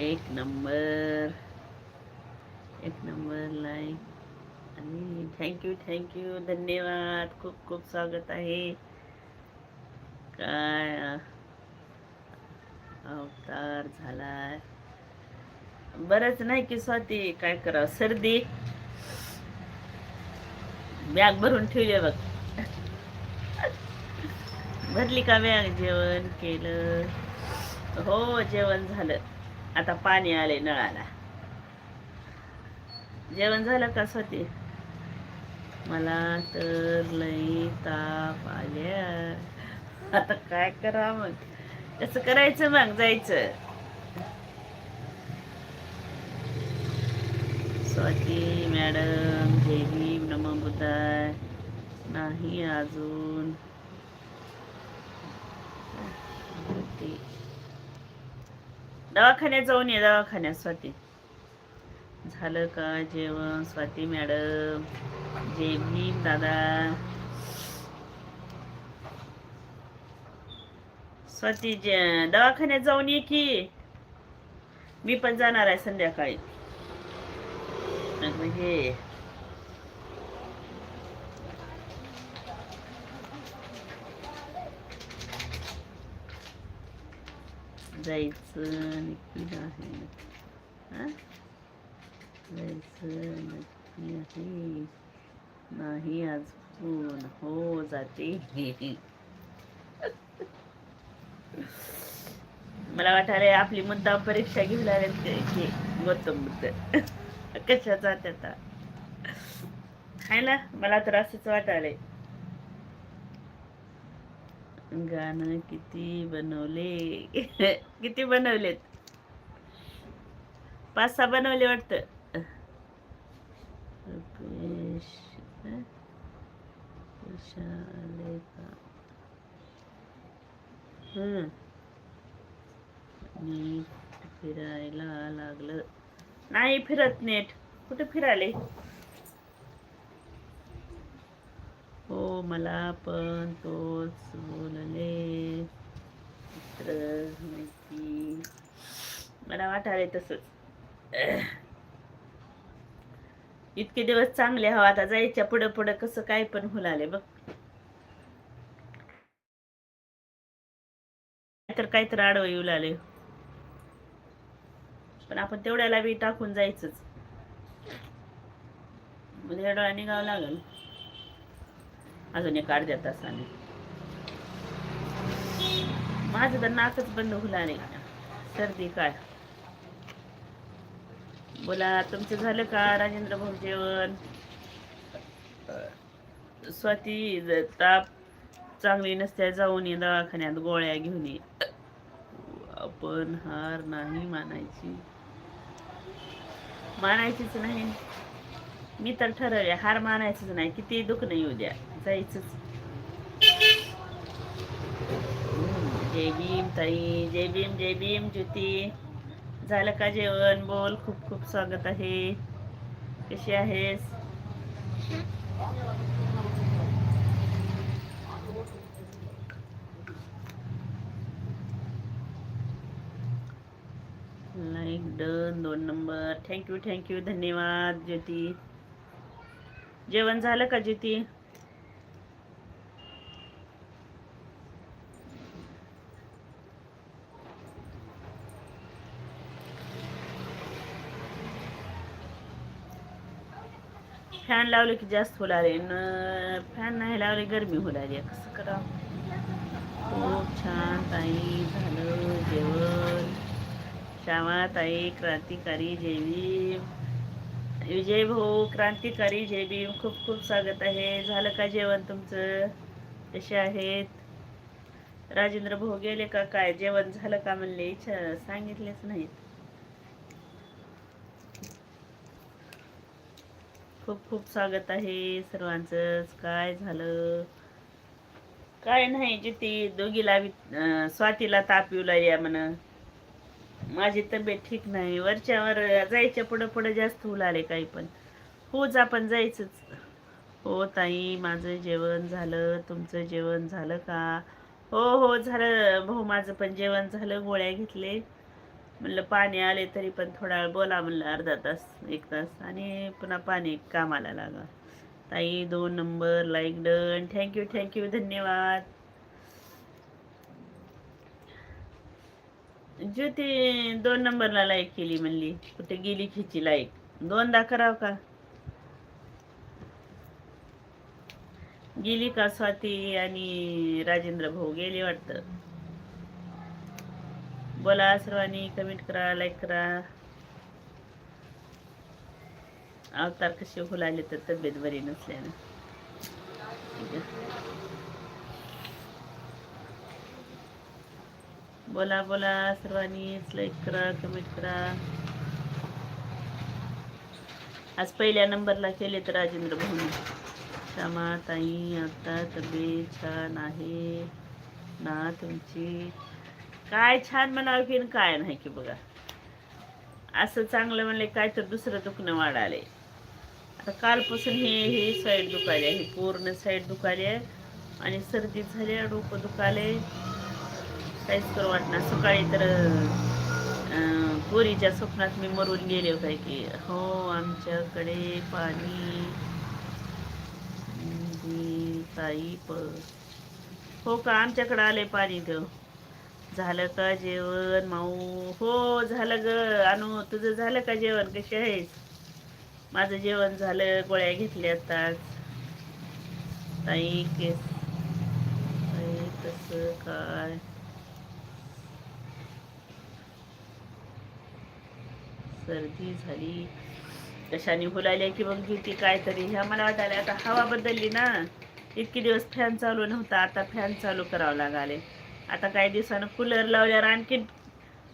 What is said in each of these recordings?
एक नंबर एक number like आणि थँक्यू थँक्यू धन्यवाद. खूप खूप स्वागत आहे. काय अवतार झालाय. बरंच नाही की स्वाती काय करावं? सर्दी. बॅग भरून ठेवली बघ. भरली का बॅग जेवण केलं. हो जेवण झालं. आता पाणी आले नळाला. जेवण झालं का स्वाती? मला तर लई ताप आल्या. आता काय करा मग? कसं करायचं मग जायचं? स्वाती मॅडम जय भीम नम बुद्धाय नाही अजून. ते दवाखान्यात जाऊन ये दवाखान्यात स्वाती. झालं का जेवण स्वाती मॅडम? जय भीम दादा. स्वाती जे दवाखान्यात जाऊन ये की. मी पण जाणार आहे संध्याकाळी. म्हणजे जायचं नक्की आहे. जायचं नक्की आहे. नाही अजून. हो जाते. मला वाटायला आपली मुद्दाम परीक्षा घेऊन लागेल की गौतम बुद्ध कशा जात आता? हाय ना? मला तर असंच वाटायला गाणं किती बनवले? किती बनवलेत? पाच सहा बनवले वाटतं. रुपेश नीट फिरायला लागलं. नाही फिरत नीट. कुठे फिरायले? हो मला पण तोच बोलले. मित्र माहिती मला वाटाले तसंच. इतके दिवस चांगले हवा आता जायच्या पुढं पुढं कसं काय पण होलाले बघ. तर काहीतरी आडवं येऊ लागले. पण आपण तेवढ्याला बी टाकून जायचंच. म्हणजे डोळा निघावं लागल. अजून एक अर्ध्या तासाने. माझं तर नाकच बंद हुलाले सर्दी काय? बोला तुमचं झालं का राजेंद्र भाऊ जेवण? स्वाती ताप चांगली नसते जाऊन ये दवाखान्यात गोळ्या घेऊन ये. आपण हार नाही मानायची. मानायचीच नाही. मी तर ठरवले हार मानायचीच नाही. किती दुख नाही येऊ द्या. जायचंच. जय भीम ताई जय भीम जय भीम ज्योती. झालं का जेवण? बोल खूप खूप स्वागत आहे. कशी आहेस? लाईक डन दोन number. Thank you thank you धन्यवाद ज्योती. जेवण झालं का ज्योती? फॅन लावले की जास्त होलाले न फॅन नाही लावले गरमी होलाली कसं करावं? खूप छान ताई झालं जेवण. श्यामा ताई क्रांतिकारी जय भीम विजय भाऊ क्रांतिकारी जय भीम खूप खूप स्वागत आहे. झालं का जेवण तुमचं? कसे आहेत? राजेंद्र भाऊ गेले का? काय? जेवण झालं का म्हणले? इच्छा सांगितलेच नाहीत. खूप खूप स्वागत आहे सर्वांचंच काय झालं? काय नाही जिथे दोघीला स्वातीला ताप येऊ या म्हण. माझी तब्येत ठीक नाही. वरच्यावर जायच्या पुढं पुढं जास्त होऊ लागले काही पण. होच आपण जायचंच. हो ताई माझं जेवण झालं. तुमचं जेवण झालं का? हो हो झालं. भाऊ माझं पण जेवण झालं. गोळ्या घेतले. म्हणलं पाणी आले तरी पण थोडा वेळ बोला म्हणलं अर्धा तास एक तास. आणि पुन्हा पाणी कामाला लागा ताई दोन number like done thank you thank you धन्यवाद. ज्योती दोन नंबरला लाईक केली म्हणली. कुठे गेली खिची लाईक दोनदा कराव का? गेली का स्वाती आणि राजेंद्र भाऊ? गेली वाटतं. बोला सर्वांनी कमेंट करा लाईक करा. अवतार कसे फुलाले तर तब्येत बरी नसल्यानं. ठीक आहे. बोला बोला सर्वांनीच लाईक करा कमेंट करा. आज पहिल्या नंबरला केले तर राजेंद्र भाऊ श्यामा ताई आता तब्येत छान आहे. ना तुमची काय छान म्हणावं की काय नाही की बघा. असं चांगलं म्हणले काय तर दुसरं दुखणं वाढाले. आता कालपासून हे हे साईड दुखाली आहे पूर्ण साईड दुखाली आहे आणि सर्दी झाली डोकं दुखाले काहीच करू वाटणार सकाळी तर पोरीच्या स्वप्नात मी मरून गेले काय की हो आमच्याकडे पाणी. म्हणजे ताई प हो का? आमच्याकडे आले पाणी देव झालं का जेवण माऊ? हो झालं ग. अनु तुझं झालं का जेवण? कशी आहेस? माझं जेवण झालं गोळ्या घेतल्या आताच. ताई केस. ताई काय? सर्दी झाली. कशाने फुलायला की मग घेती काय तरी ह्या मला वाटायला आता हवा बदलली ना. इतके दिवस फॅन चालू नव्हता आता फॅन चालू करावं लागाले. आता काही दिवसानं कूलर लावल्यावर आणखीन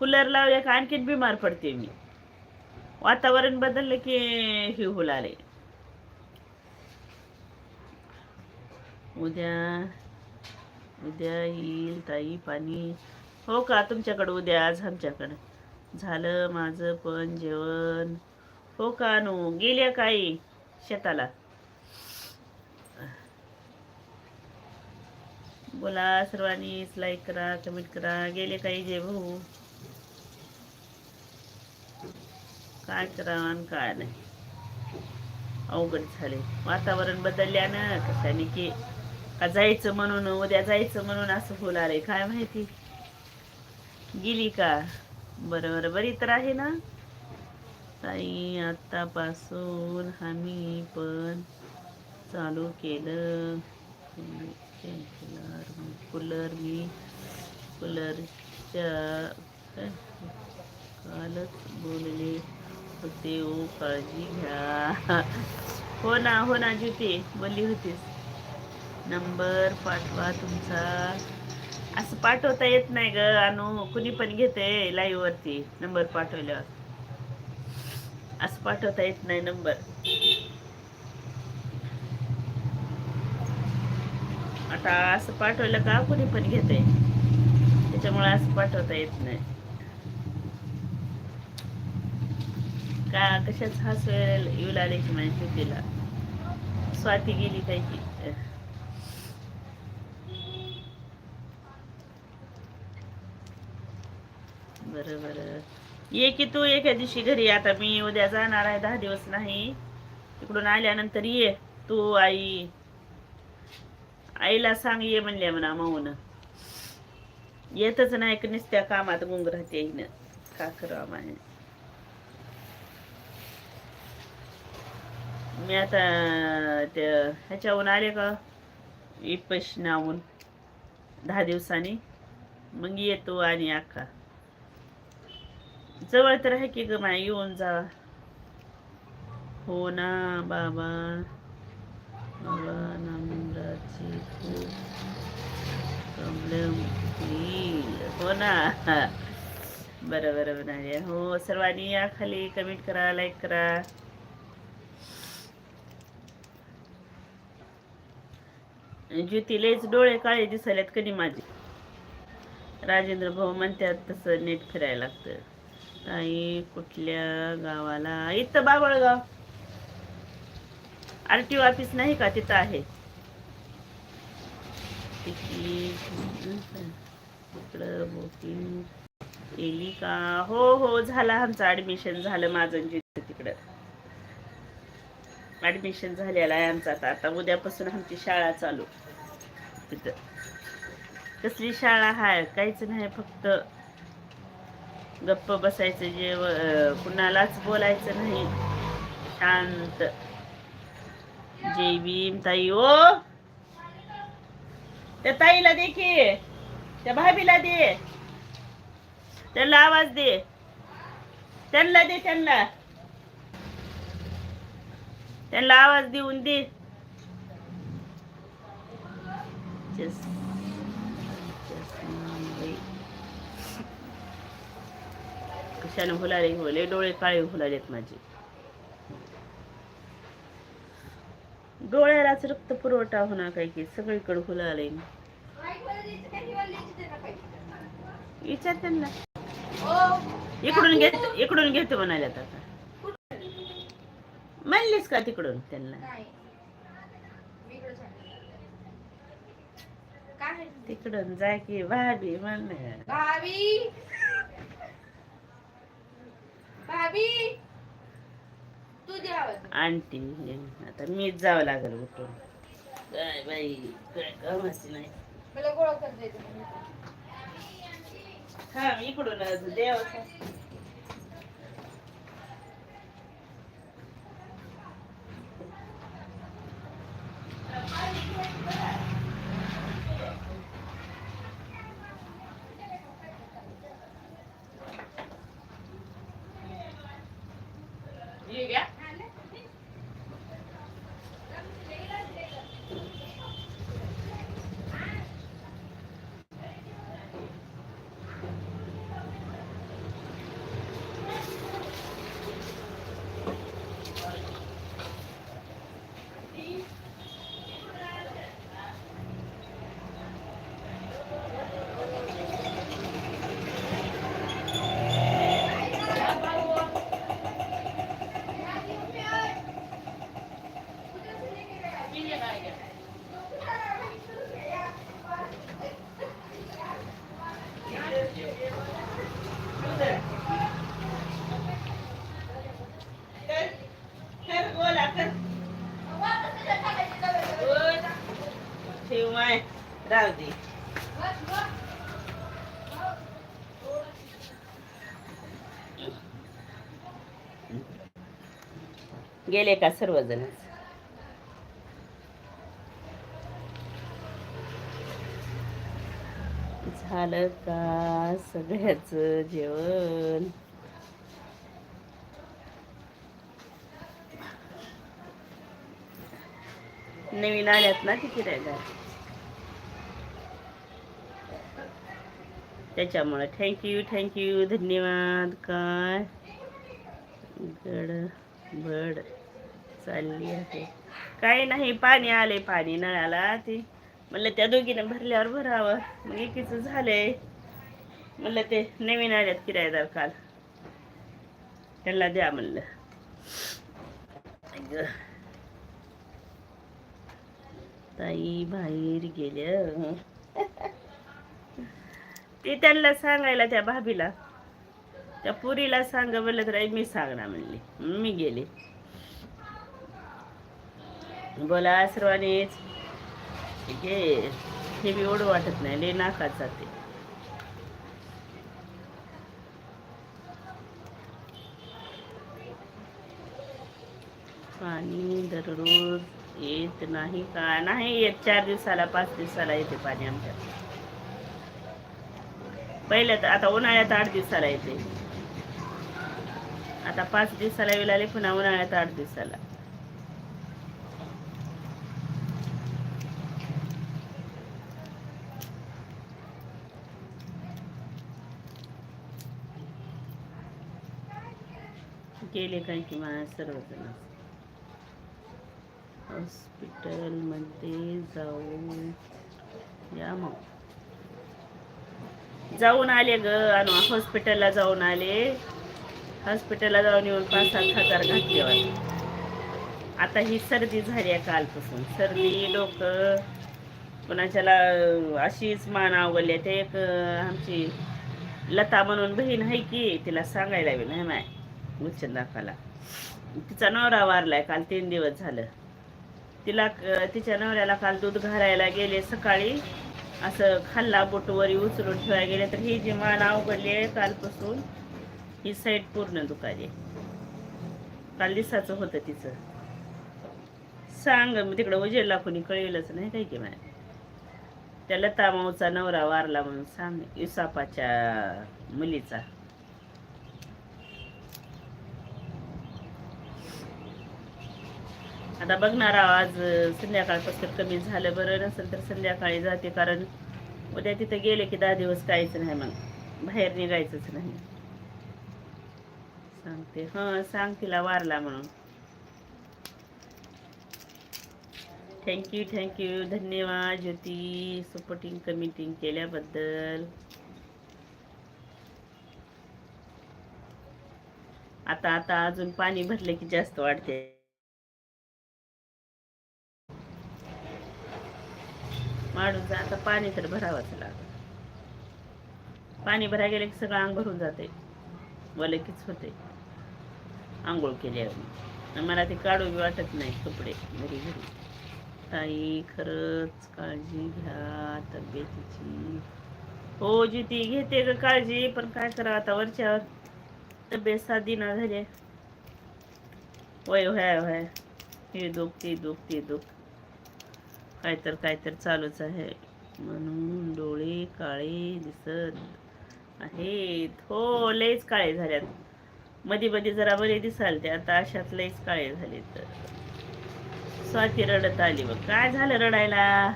कूलर लावल्या का आणखीन बिमार पडते मी. वातावरण बदललं की हे हुलाले उद्या उद्या येईल ताई पाणी. हो का तुमच्याकडं उद्या आज आमच्याकडं. झालं माझं पण जेवण. हो का नू गेल्या काही शेताला? बोला सर्वांनीच लाईक करा कमेंट करा. गेले काही जे भाऊ. काय करा आणि काय नाही. अवघड झाले. वातावरण बदलल्यानं कशाने की का जायचं म्हणून उद्या जायचं म्हणून असं फुल काय माहिती? गेली का? बरं बरं. बरी तर आहे ना? ताई आतापासून आम्ही पण चालू केलं. कूलर कूलर मी कूलरच्या कालच बोलले होते ओ काळजी घ्या. हो ना हो ना ज्योती बोलली होतीस. नंबर पाठवा तुमचा. असं पाठवता येत नाही ग अनु कुणी पण घेते लाईव्ह वरती नंबर पाठवल्यावर. असं पाठवता येत नाही नंबर आता असं पाठवलं का कुणी पण घेते. त्याच्यामुळे असं पाठवता येत नाही. का कशाच हसू येऊ लागले की तिला स्वाती गेली काय की बरं बरं. ये की तू एका दिवशी घरी. आता मी उद्या जाणार आहे. दहा दिवस नाही. तिकडून आल्यानंतर ये. तू आई. आईला सांग ये म्हणल्या म्हणा माऊन. येतच नाही की नुसत्या कामात गुंग राहते हिनं का करावं माझ्या मी आता त्या ह्याच्याहून आले का? इपश नावून दहा दिवसांनी. मग येतो आणि अख्खा जवळ तर आहे की ग माय येऊन जा. हो ना बाबा. बाबा नम्राची खूप प्रॉब्लेम हो ना बरं बरं बरं हो सर्वांनी या खाली कमेंट करा लाईक करा. ज्योतिलेच डोळे काळे दिसायलेत कधी माझे? राजेंद्र भाऊ म्हणतात तसं नेट फिरायला लागतं. काही कुठल्या गावाला? इथं बाबळगाव. आर टी ऑफिस नाही का? तिथं आहे. तिकीट इकडं बुकिंग का हो हो झाला आमचं ॲडमिशन झालं माझं जिथे तिकडं. ॲडमिशन झालेलं आहे आमचं आता. आता उद्यापासून आमची शाळा चालू. तिथं. कसली शाळा हाय? काहीच नाही फक्त गप्प बसायचं जेव कुणालाच बोलायचं नाही. शांत. जय भीम ताई. ओ! त्या ताईला दे की. त्या भाभीला दे. त्यांना आवाज दे. त्यांना दे त्यांना. त्यांना आवाज देऊन दे. कशाने हुलाले होले डोळे काळे हुलालेत माझे. डोळ्यालाच रक्त पुरवठा होणार काय की सगळीकडे फुलाले विचार त्यांना. इकडून घेत इकडून घेतो म्हणाल्यात आता म्हणलीस का तिकडून त्यांना? तिकडून जाय की भाभी म्हण. भाभी! भाभी! आंटी आता मीच जावं लागेल उठून. काय बाई काय कामाची नाही. हा इकडून देवाचा बोला कर ठेव माय राहू दे गेले का सर्वजणच? झालं का सगळ्याच जेवण? नवीन आल्यात ना ती फिरायला. त्याच्यामुळे थँक्यू थँक्यू धन्यवाद. काय? गड बड चालली आहे काही नाही पाणी आले पाणी नळाला ते. म्हणलं त्या दोघीनं भरल्यावर भरावं. मग एकीच झालंय. म्हणलं ते नवीन आल्यात किरायदार काल त्यांना द्या म्हणलं. ताई बाहेर गेल्या. ते त्यांना सांगायला त्या भाभीला. त्या पुरीला सांग म्हणलं तर आई मी सांगणार म्हणली. मी गेले. बोला सर्वांनीच. घे हे बी एवढं वाटत नाही. लय नाकात जाते. पाणी दररोज येत नाही का? नाही येत. चार दिवसाला पाच दिवसाला येते पाणी आमच्या पहिले तर आता उन्हाळ्यात आठ दिवसाला येते. आता पाच दिवसाला येऊ लागले पुन्हा उन्हाळ्यात आठ दिवसाला. गेले काय की सर्वजण? हॉस्पिटलमध्ये जाऊन या मग. जाऊन आले ग आणि हॉस्पिटलला जाऊन आले. हॉस्पिटलला जाऊन येऊन पाच सात हजार घातले आता ही सर्दी झाली आहे कालपासून. सर्दी डोकं कोणाच्याला अशीच मान आवडली आहे. ते एक आमची लता म्हणून बहीण आहे की तिला सांगायला बी नाही माय उच्चन दाखवायला तिचा नवरा वारलाय काल तीन दिवस झालं. तिला तिच्या नवऱ्याला काल दूध घालायला गेले सकाळी. असं खाल्ला बोटवरी उचलून ठेवायला गेले. तर ही जी मान अवघडली आहे कालपासून ही साईड पूर्ण दुखाली काल दिसाचं होतं तिचं. सांग मग तिकडं उजेडला कोणी कळविलंच नाही काही की मला त्या लता माऊचा नवरा वारला म्हणून सांग युसापाच्या मुलीचा. आता बघणार आज संध्याकाळपासून कमी झालं बरं नसेल तर संध्याकाळी जाते. कारण उद्या तिथं गेले की दहा दिवस काहीच नाही मग. बाहेर निघायचंच नाही. सांगते. हं सांग तिला वारला म्हणून. थँक्यू थँक्यू धन्यवाद ज्योती. सपोर्टिंग कमिटिंग केल्याबद्दल. आता आता अजून पाणी भरले की जास्त वाढते. माणूस आता पाणी तर भरावंच लागत पाणी भरा गेलं की सगळं अंग भरून जाते. वलकीच होते. आंघोळ केल्यावर मला ते काढू बी वाटत नाही कपडे घरी घरी. ताई खरंच काळजी घ्या तब्येतीची. हो ज्योती घेते ग काळजी पण काय करा आता वरच्यावर तब्येत साधी ना झाली वय व्हाय व्हाय हे दुख ते दुख ते दुख काय तर काय तर चालूच आहे. म्हणून डोळे काळे दिसत आहेत. हो लयच काळे झाल्यात. मध्ये मध्ये जरा बरे दिसाल ते आता अशात लयच काळे झाले तर स्वाती रडत आली बघ. काय झालं रडायला?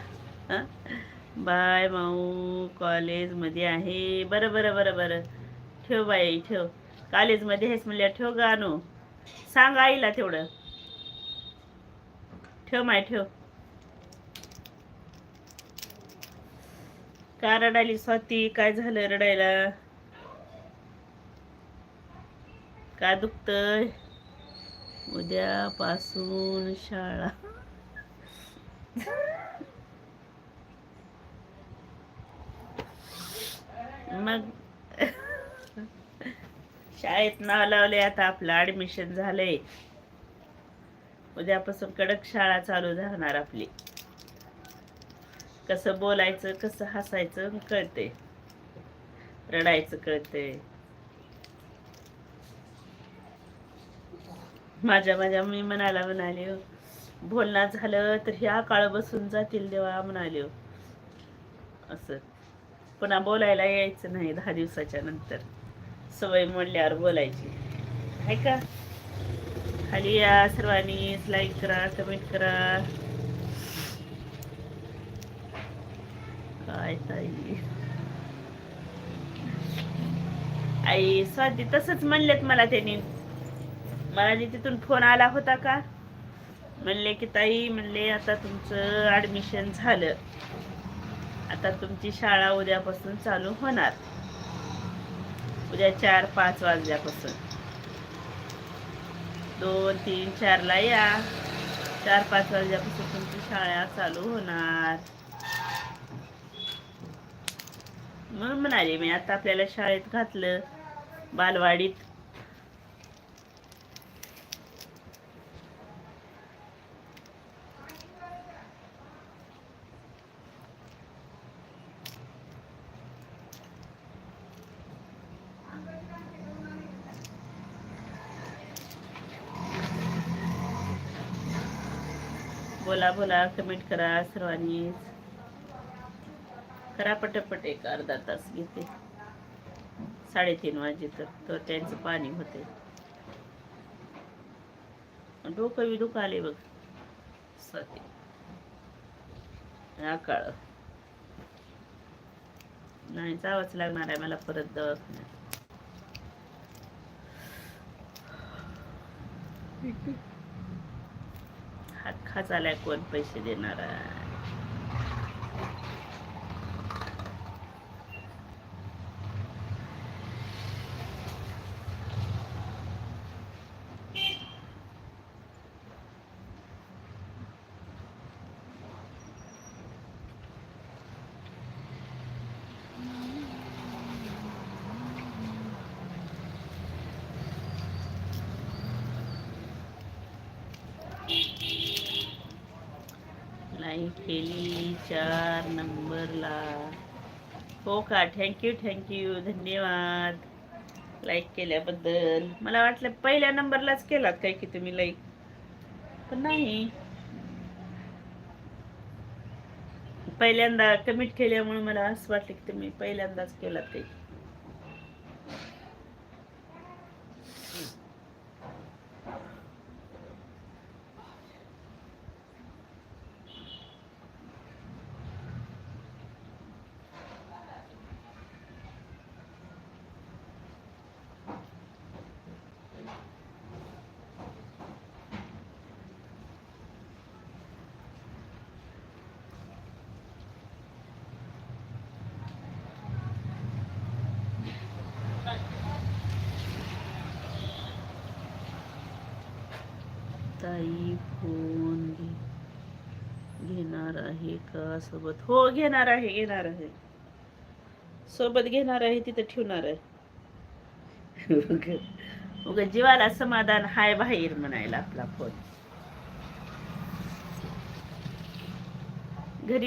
बाय माऊ कॉलेजमध्ये आहे. बरं बरं बरं बरं. ठेव बाई ठेव. कॉलेजमध्ये आहेस म्हणल्या ठेव गाणू सांग आईला तेवढं. ठेव माय ठेव. का रडायली स्वाती? काय झालं रडायला? का दुखतय? उद्यापासून शाळा. मग शाळेत नाव लावले आता आपलं ऍडमिशन झालंय. उद्यापासून कडक शाळा चालू राहणार आपली. कसं बोलायचं कसं हसायचं कळते रडायचं कळते माझ्या माझ्या मी म्हणायला म्हणाले बोलणं झालं तर ह्या काळ बसून जातील देवा म्हणाले. असं. पुन्हा बोलायला यायचं नाही दहा दिवसाच्या नंतर. सवय मोडल्यावर बोलायची. आहे का? खाली या सर्वांनी लाईक करा कमेंट करा. ताई आई स्वाती तसंच म्हणलेत मला त्यांनी. मला तिथून फोन आला होता का? म्हणले की ताई म्हणले आता तुमचं ऍडमिशन झालं. आता तुमची शाळा उद्यापासून चालू होणार. उद्या चार पाच वाजल्यापासून. दोन तीन चारला या. चार पाच वाजल्यापासून तुमची शाळा चालू होणार. म्हणून म्हणाले मी आता आपल्याला शाळेत घातलं बालवाडीत. बोला बोला कमेंट करा सर्वांनी करा पटपट एक अर्धा तास घेते. साडेतीन वाजे तर तर त्यांचं पाणी होते. डोकं बी दुखाले बघ. स्वाती हा काळ. नाही जावंच लागणार आहे मला परत दवाखान्यात. हात खाचालाय कोण पैसे देणार आहे? नाही केली चार नंबरला. हो का? थँक्यू थँक्यू धन्यवाद. लाईक केल्याबद्दल. मला वाटलं पहिल्या नंबरलाच केलात काय की तुम्ही लाईक पण नाही. पहिल्यांदा कमिट केल्यामुळे मला असं वाटलं की तुम्ही पहिल्यांदाच केलात काही ताई फोन घे घेणार आहे का? सोबत. हो घेणार आहे घेणार आहे. सोबत घेणार आहे तिथं ठेवणार आहे. उग जीवाला समाधान हाय बाहेर म्हणायला आपला फोन.